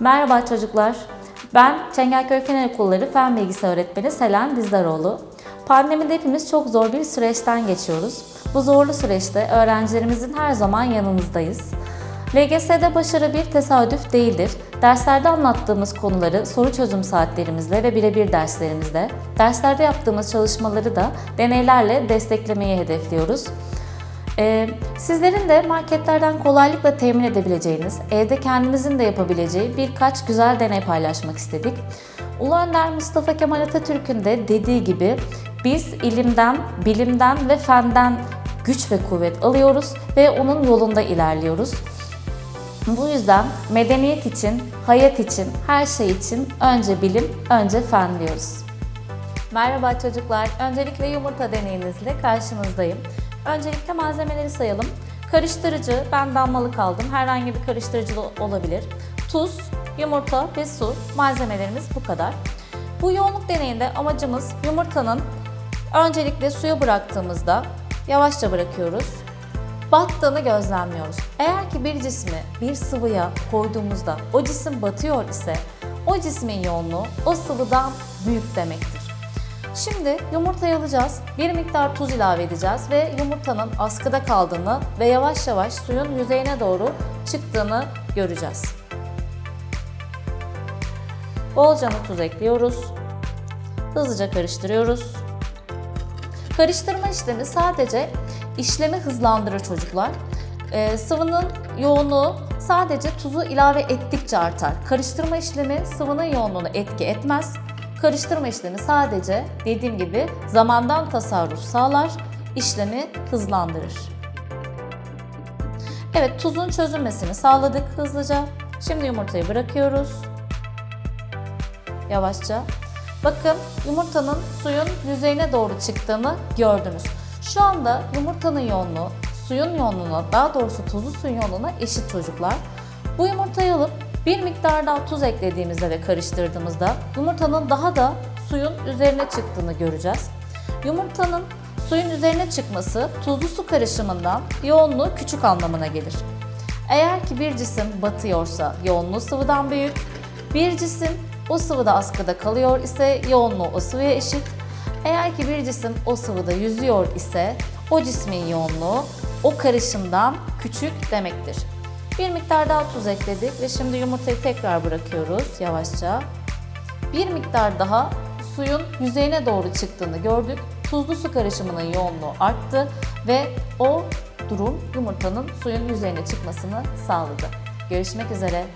Merhaba çocuklar. Ben Çengelköy Fen Okulları Fen Bilgisi Öğretmeni Selen Dizdaroğlu. Pandemide hepimiz çok zor bir süreçten geçiyoruz. Bu zorlu süreçte öğrencilerimizin her zaman yanınızdayız. LGS'de başarı bir tesadüf değildir. Derslerde anlattığımız konuları soru çözüm saatlerimizle ve birebir derslerimizde, derslerde yaptığımız çalışmaları da deneylerle desteklemeyi hedefliyoruz. Ee, sizlerin de marketlerden kolaylıkla temin edebileceğiniz, evde kendinizin de yapabileceği birkaç güzel deney paylaşmak istedik. Ulu Önder Mustafa Kemal Atatürk'ün de dediği gibi biz ilimden, bilimden ve fenden güç ve kuvvet alıyoruz ve onun yolunda ilerliyoruz. Bu yüzden medeniyet için, hayat için, her şey için önce bilim, önce fen diyoruz. Merhaba çocuklar. Öncelikle yumurta deneyinizle karşınızdayım. Öncelikle malzemeleri sayalım. Karıştırıcı, ben damlalık aldım. Herhangi bir karıştırıcı olabilir. Tuz, yumurta ve su. Malzemelerimiz bu kadar. Bu yoğunluk deneyinde amacımız yumurtanın öncelikle suya bıraktığımızda yavaşça bırakıyoruz. Battığını gözlemliyoruz. Eğer ki bir cismi bir sıvıya koyduğumuzda o cisim batıyor ise o cismin yoğunluğu o sıvıdan büyük demektir. Şimdi yumurtayı alacağız. Bir miktar tuz ilave edeceğiz ve yumurtanın askıda kaldığını ve yavaş yavaş suyun yüzeyine doğru çıktığını göreceğiz. Bolca tuz ekliyoruz. Hızlıca karıştırıyoruz. Karıştırma işlemi sadece işlemi hızlandırır çocuklar. Ee, sıvının yoğunluğu sadece tuzu ilave ettikçe artar. Karıştırma işlemi sıvının yoğunluğunu etki etmez. Karıştırma işlemi sadece dediğim gibi zamandan tasarruf sağlar, işlemi hızlandırır. Evet tuzun çözülmesini sağladık hızlıca. Şimdi yumurtayı bırakıyoruz. Yavaşça. Bakın yumurtanın suyun yüzeyine doğru çıktığını gördünüz. Şu anda yumurtanın yoğunluğu suyun yoğunluğuna daha doğrusu tuzlu suyun yoğunluğuna eşit çocuklar. Bu yumurtayı alıp bir miktar daha tuz eklediğimizde ve karıştırdığımızda yumurtanın daha da suyun üzerine çıktığını göreceğiz. Yumurtanın suyun üzerine çıkması tuzlu su karışımından yoğunluğu küçük anlamına gelir. Eğer ki bir cisim batıyorsa yoğunluğu sıvıdan büyük, bir cisim o sıvıda askıda kalıyor ise yoğunluğu o sıvıya eşit. Eğer ki bir cisim o sıvıda yüzüyor ise o cismin yoğunluğu o karışımdan küçük demektir. Bir miktar daha tuz ekledik ve şimdi yumurtayı tekrar bırakıyoruz yavaşça. Bir miktar daha suyun yüzeyine doğru çıktığını gördük. Tuzlu su karışımının yoğunluğu arttı ve o durum yumurtanın suyun yüzeyine çıkmasını sağladı. Görüşmek üzere.